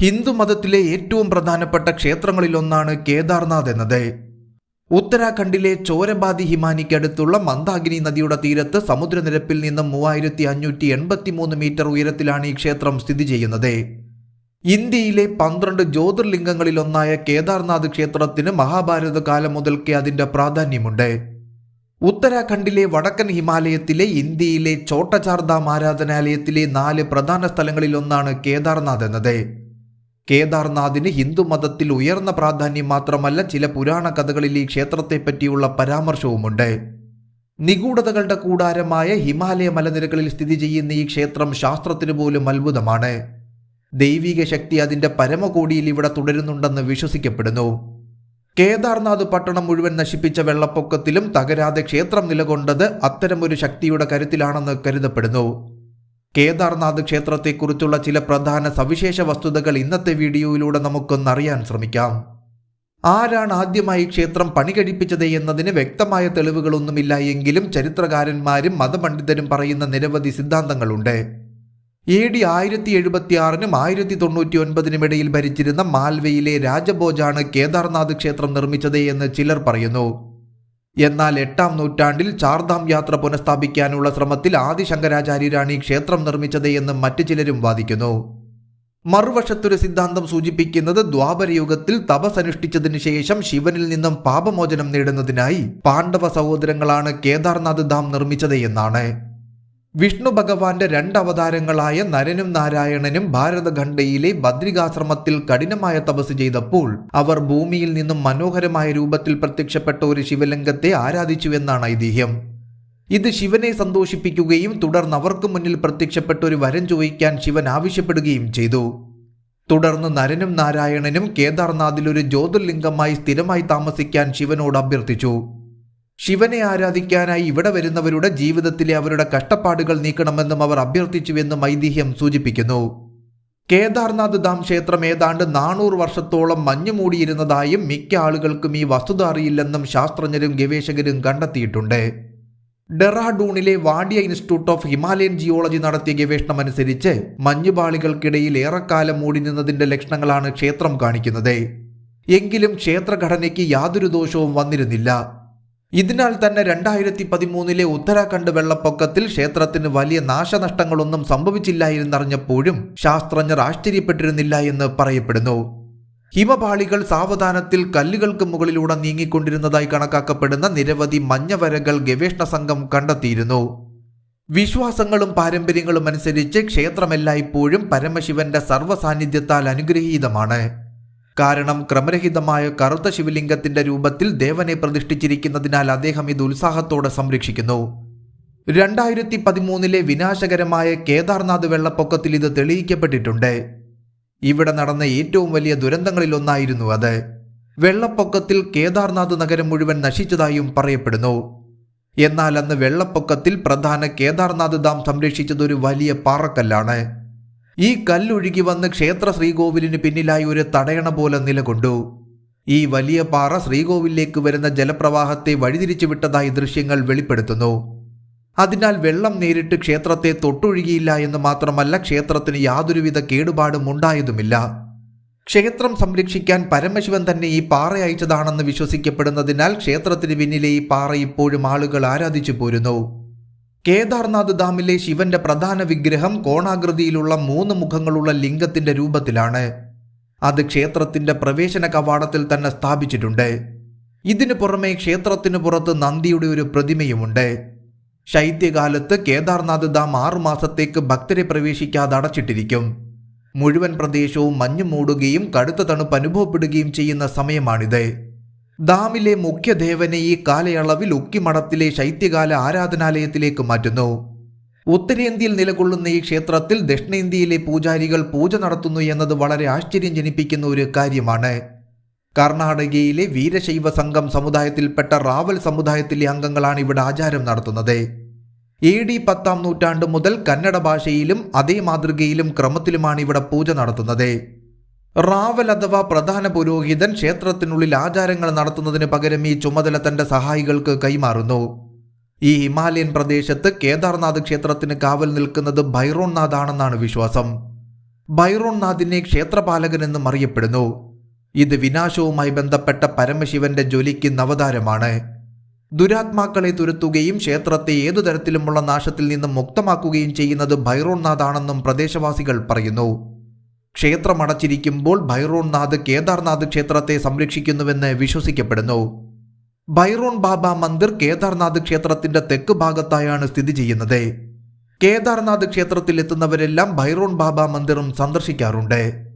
ഹിന്ദുമതത്തിലെ ഏറ്റവും പ്രധാനപ്പെട്ട ക്ഷേത്രങ്ങളിലൊന്നാണ് കേദാർനാഥ് എന്നത്. ഉത്തരാഖണ്ഡിലെ ചോരബാദി ഹിമാനിക്കടുത്തുള്ള മന്ദാകിനി നദിയുടെ തീരത്ത് സമുദ്രനിരപ്പിൽ നിന്നും മൂവായിരത്തി അഞ്ഞൂറ്റി എൺപത്തി മൂന്ന് മീറ്റർ ഉയരത്തിലാണ് ഈ ക്ഷേത്രം സ്ഥിതി ചെയ്യുന്നത്. ഇന്ത്യയിലെ പന്ത്രണ്ട് ജ്യോതിർലിംഗങ്ങളിലൊന്നായ കേദാർനാഥ് ക്ഷേത്രത്തിന് മഹാഭാരത കാലം മുതൽക്കേ അതിന്റെ പ്രാധാന്യമുണ്ട്. ഉത്തരാഖണ്ഡിലെ വടക്കൻ ഹിമാലയത്തിലെ ഇന്ത്യയിലെ ചോട്ടചാർധാം ആരാധനാലയത്തിലെ നാല് പ്രധാന സ്ഥലങ്ങളിലൊന്നാണ് കേദാർനാഥ് എന്നത്. കേദാർനാഥിന് ഹിന്ദുമതത്തിൽ ഉയർന്ന പ്രാധാന്യം മാത്രമല്ല ചില പുരാണ കഥകളിൽ ഈ ക്ഷേത്രത്തെപ്പറ്റിയുള്ള പരാമർശവുമുണ്ട്. നിഗൂഢതകളുടെ കൂടാരമായ ഹിമാലയ മലനിരകളിൽ സ്ഥിതി ചെയ്യുന്ന ഈ ക്ഷേത്രം ശാസ്ത്രത്തിന് പോലും അത്ഭുതമാണ്. ദൈവിക ശക്തി അതിന്റെ പരമകോടിയിൽ ഇവിടെ തുടരുന്നുണ്ടെന്ന് വിശ്വസിക്കപ്പെടുന്നു. കേദാർനാഥ് പട്ടണം മുഴുവൻ നശിപ്പിച്ച വെള്ളപ്പൊക്കത്തിലും തകരാതെ ക്ഷേത്രം നിലകൊണ്ടത് അത്തരമൊരു ശക്തിയുടെ കരുത്തിലാണെന്ന് കരുതപ്പെടുന്നു. കേദാർനാഥ് ക്ഷേത്രത്തെക്കുറിച്ചുള്ള ചില പ്രധാന സവിശേഷ വസ്തുതകൾ ഇന്നത്തെ വീഡിയോയിലൂടെ നമുക്കൊന്നറിയാൻ ശ്രമിക്കാം. ആരാണ് ആദ്യമായി ക്ഷേത്രം പണി കഴിപ്പിച്ചത് എന്നതിന് വ്യക്തമായ തെളിവുകളൊന്നുമില്ല എങ്കിലും ചരിത്രകാരന്മാരും മതപണ്ഡിതരും പറയുന്ന നിരവധി സിദ്ധാന്തങ്ങളുണ്ട്. എ ഡി ആയിരത്തി എഴുപത്തി ആറിനും ആയിരത്തി തൊണ്ണൂറ്റി ഒൻപതിനും ഇടയിൽ ഭരിച്ചിരുന്ന മാൽവയിലെ രാജഭോജാണ് കേദാർനാഥ് ക്ഷേത്രം നിർമ്മിച്ചത് എന്ന് ചിലർ പറയുന്നു. എന്നാൽ എട്ടാം നൂറ്റാണ്ടിൽ ചാർധാം യാത്ര പുനഃസ്ഥാപിക്കാനുള്ള ശ്രമത്തിൽ ആദി ശങ്കരാചാര്യരാണ് ഈ ക്ഷേത്രം നിർമ്മിച്ചത് എന്ന് മറ്റു ചിലരും വാദിക്കുന്നു. മറുവശത്തൊരു സിദ്ധാന്തം സൂചിപ്പിക്കുന്നത് ദ്വാപരയുഗത്തിൽ തപസനുഷ്ഠിച്ചതിനു ശേഷം ശിവനിൽ നിന്നും പാപമോചനം നേടുന്നതിനായി പാണ്ഡവ സഹോദരങ്ങളാണ് കേദാർനാഥ് ധാം നിർമ്മിച്ചത് എന്നാണ്. വിഷ്ണു ഭഗവാന്റെ രണ്ടവതാരങ്ങളായ നരനും നാരായണനും ഭാരതഖണ്ഡയിലെ ബദ്രികാശ്രമത്തിൽ കഠിനമായ തപസ് ചെയ്തപ്പോൾ അവർ ഭൂമിയിൽ നിന്നും മനോഹരമായ രൂപത്തിൽ പ്രത്യക്ഷപ്പെട്ട ഒരു ശിവലിംഗത്തെ ആരാധിച്ചുവെന്നാണ് ഐതിഹ്യം. ഇത് ശിവനെ സന്തോഷിപ്പിക്കുകയും തുടർന്ന് അവർക്ക് മുന്നിൽ പ്രത്യക്ഷപ്പെട്ട ഒരു വരം ചോദിക്കാൻ ശിവൻ ആവശ്യപ്പെടുകയും ചെയ്തു. തുടർന്ന് നരനും നാരായണനും കേദാർനാഥിൽ ഒരു ജ്യോതിർലിംഗമായി സ്ഥിരമായി താമസിക്കാൻ ശിവനോട് അഭ്യർത്ഥിച്ചു. ശിവനെ ആരാധിക്കാനായി ഇവിടെ വരുന്നവരുടെ ജീവിതത്തിലെ അവരുടെ കഷ്ടപ്പാടുകൾ നീക്കണമെന്നും അവർ അഭ്യർത്ഥിച്ചുവെന്നും ഐതിഹ്യം സൂചിപ്പിക്കുന്നു. കേദാർനാഥ് ധാം ക്ഷേത്രം ഏതാണ്ട് നാനൂറ് വർഷത്തോളം മഞ്ഞു മൂടിയിരുന്നതായും മിക്ക ആളുകൾക്കും ഈ വസ്തുത അറിയില്ലെന്നും ശാസ്ത്രജ്ഞരും ഗവേഷകരും കണ്ടെത്തിയിട്ടുണ്ട്. ഡെറാഡൂണിലെ Wadia Institute of Himalayan Geology നടത്തിയ ഗവേഷണം അനുസരിച്ച് മഞ്ഞുപാളികൾക്കിടയിൽ ഏറെക്കാലം മൂടി നിന്നതിന്റെ ലക്ഷണങ്ങളാണ് ക്ഷേത്രം കാണിക്കുന്നത്. എങ്കിലും ക്ഷേത്രഘടനയ്ക്ക് യാതൊരു ദോഷവും വന്നിരുന്നില്ല. ഇതിനാൽ തന്നെ രണ്ടായിരത്തി പതിമൂന്നിലെ ഉത്തരാഖണ്ഡ് വെള്ളപ്പൊക്കത്തിൽ ക്ഷേത്രത്തിന് വലിയ നാശനഷ്ടങ്ങളൊന്നും സംഭവിച്ചില്ലായിരുന്നറിഞ്ഞപ്പോഴും ശാസ്ത്രജ്ഞർ ആശ്ചര്യപ്പെട്ടിരുന്നില്ല എന്ന് പറയപ്പെടുന്നു. ഹിമപാളികൾ സാവധാനത്തിൽ കല്ലുകൾക്ക് മുകളിലൂടെ നീങ്ങിക്കൊണ്ടിരുന്നതായി കണക്കാക്കപ്പെടുന്ന നിരവധി മഞ്ഞവരകൾ ഗവേഷണ സംഘം കണ്ടെത്തിയിരുന്നു. വിശ്വാസങ്ങളും പാരമ്പര്യങ്ങളും അനുസരിച്ച് ക്ഷേത്രമെല്ലായ്പ്പോഴും പരമശിവന്റെ സർവസാന്നിധ്യത്താൽ അനുഗ്രഹീതമാണ്. കാരണം ക്രമരഹിതമായ കറുത്ത ശിവലിംഗത്തിന്റെ രൂപത്തിൽ ദേവനെ പ്രതിഷ്ഠിച്ചിരിക്കുന്നതിനാൽ അദ്ദേഹം ഇത് ഉത്സാഹത്തോടെ സംരക്ഷിക്കുന്നു. രണ്ടായിരത്തി പതിമൂന്നിലെ വിനാശകരമായ കേദാർനാഥ് വെള്ളപ്പൊക്കത്തിൽ ഇത് തെളിയിക്കപ്പെട്ടിട്ടുണ്ട്. ഇവിടെ നടന്ന ഏറ്റവും വലിയ ദുരന്തങ്ങളിലൊന്നായിരുന്നു അത്. വെള്ളപ്പൊക്കത്തിൽ കേദാർനാഥ് നഗരം മുഴുവൻ നശിച്ചതായും പറയപ്പെടുന്നു. എന്നാൽ അന്ന് വെള്ളപ്പൊക്കത്തിൽ പ്രധാന കേദാർനാഥ് ദാം സംരക്ഷിച്ചത് ഒരു വലിയ പാറക്കല്ലാണ്. ഈ കല്ലൊഴുകി വന്ന് ക്ഷേത്ര ശ്രീകോവിലിന് പിന്നിലായി ഒരു തടയണ പോലെ നിലകൊണ്ടു. ഈ വലിയ പാറ ശ്രീകോവിലേക്ക് വരുന്ന ജലപ്രവാഹത്തെ വഴിതിരിച്ചു വിട്ടതായി ദൃശ്യങ്ങൾ വെളിപ്പെടുത്തുന്നു. അതിനാൽ വെള്ളം നേരിട്ട് ക്ഷേത്രത്തെ തൊട്ടൊഴുകിയില്ല എന്ന് മാത്രമല്ല ക്ഷേത്രത്തിന് യാതൊരുവിധ കേടുപാടും ഉണ്ടായതുമില്ല. ക്ഷേത്രം സംരക്ഷിക്കാൻ പരമശിവൻ തന്നെ ഈ പാറ അയച്ചതാണെന്ന് വിശ്വസിക്കപ്പെടുന്നതിനാൽ ക്ഷേത്രത്തിന് പിന്നിലെ ഈ പാറ ഇപ്പോഴും ആളുകൾ ആരാധിച്ചു പോരുന്നു. കേദാർനാഥ് ധാമിലെ ശിവന്റെ പ്രധാന വിഗ്രഹം കോണാകൃതിയിലുള്ള മൂന്ന് മുഖങ്ങളുള്ള ലിംഗത്തിന്റെ രൂപത്തിലാണ്. അത് ക്ഷേത്രത്തിന്റെ പ്രവേശന കവാടത്തിൽ തന്നെ സ്ഥാപിച്ചിട്ടുണ്ട്. ഇതിനു പുറമെ ക്ഷേത്രത്തിനു പുറത്ത് നന്ദിയുടെ ഒരു പ്രതിമയുമുണ്ട്. ശൈത്യകാലത്ത് കേദാർനാഥ് ആറു ആറുമാസത്തേക്ക് ഭക്തരെ പ്രവേശിക്കാതെ അടച്ചിട്ടിരിക്കും. മുഴുവൻ പ്രദേശവും മഞ്ഞു മൂടുകയും കടുത്ത തണുപ്പ് അനുഭവപ്പെടുകയും ചെയ്യുന്ന സമയമാണിത്. ഡാമിലെ മുഖ്യദേവനെ ഈ കാലയളവിൽ ഉക്കിമഠത്തിലെ ശൈത്യകാല ആരാധനാലയത്തിലേക്ക് മാറ്റുന്നു. ഉത്തരേന്ത്യയിൽ നിലകൊള്ളുന്ന ഈ ക്ഷേത്രത്തിൽ ദക്ഷിണേന്ത്യയിലെ പൂജാരികൾ പൂജ നടത്തുന്നു എന്നത് വളരെ ആശ്ചര്യം ജനിപ്പിക്കുന്ന ഒരു കാര്യമാണ്. കർണാടകയിലെ വീരശൈവ സംഘം സമുദായത്തിൽപ്പെട്ട റാവൽ സമുദായത്തിലെ അംഗങ്ങളാണ് ഇവിടെ ആചാരം നടത്തുന്നത്. എ ഡി പത്താം നൂറ്റാണ്ട് മുതൽ കന്നഡ ഭാഷയിലും അതേ മാതൃകയിലും ക്രമത്തിലുമാണ് ഇവിടെ പൂജ നടത്തുന്നത്. റാവൽ അഥവാ പ്രധാന പുരോഹിതൻ ക്ഷേത്രത്തിനുള്ളിൽ ആചാരങ്ങൾ നടത്തുന്നതിന് പകരം ഈ ചുമതല തന്റെ സഹായികൾക്ക് കൈമാറുന്നു. ഈ ഹിമാലയൻ പ്രദേശത്ത് കേദാർനാഥ് ക്ഷേത്രത്തിന് കാവൽ നിൽക്കുന്നത് ഭൈറോൺനാഥ് ആണെന്നാണ് വിശ്വാസം. ഭൈറോൺനാഥിനെ ക്ഷേത്രപാലകനെന്നും അറിയപ്പെടുന്നു. ഇത് വിനാശവുമായി ബന്ധപ്പെട്ട പരമശിവന്റെ ജോലിക്ക് നവതാരമാണ്. ദുരാത്മാക്കളെ തുരത്തുകയും ക്ഷേത്രത്തെ ഏതു തരത്തിലുമുള്ള നാശത്തിൽ നിന്നും മുക്തമാക്കുകയും ചെയ്യുന്നത് ഭൈറോൺനാഥാണെന്നും പ്രദേശവാസികൾ പറയുന്നു. ക്ഷേത്രം അടച്ചിരിക്കുമ്പോൾ ഭൈറോൺനാഥ് കേദാർനാഥ് ക്ഷേത്രത്തെ സംരക്ഷിക്കുന്നുവെന്ന് വിശ്വസിക്കപ്പെടുന്നു. ഭൈറോൺ ബാബ മന്ദിർ കേദാർനാഥ് ക്ഷേത്രത്തിന്റെ തെക്ക് ഭാഗത്തായാണ് സ്ഥിതി ചെയ്യുന്നത്. കേദാർനാഥ് ക്ഷേത്രത്തിൽ എത്തുന്നവരെല്ലാം ഭൈറോൺ ബാബ മന്ദിറും സന്ദർശിക്കാറുണ്ട്.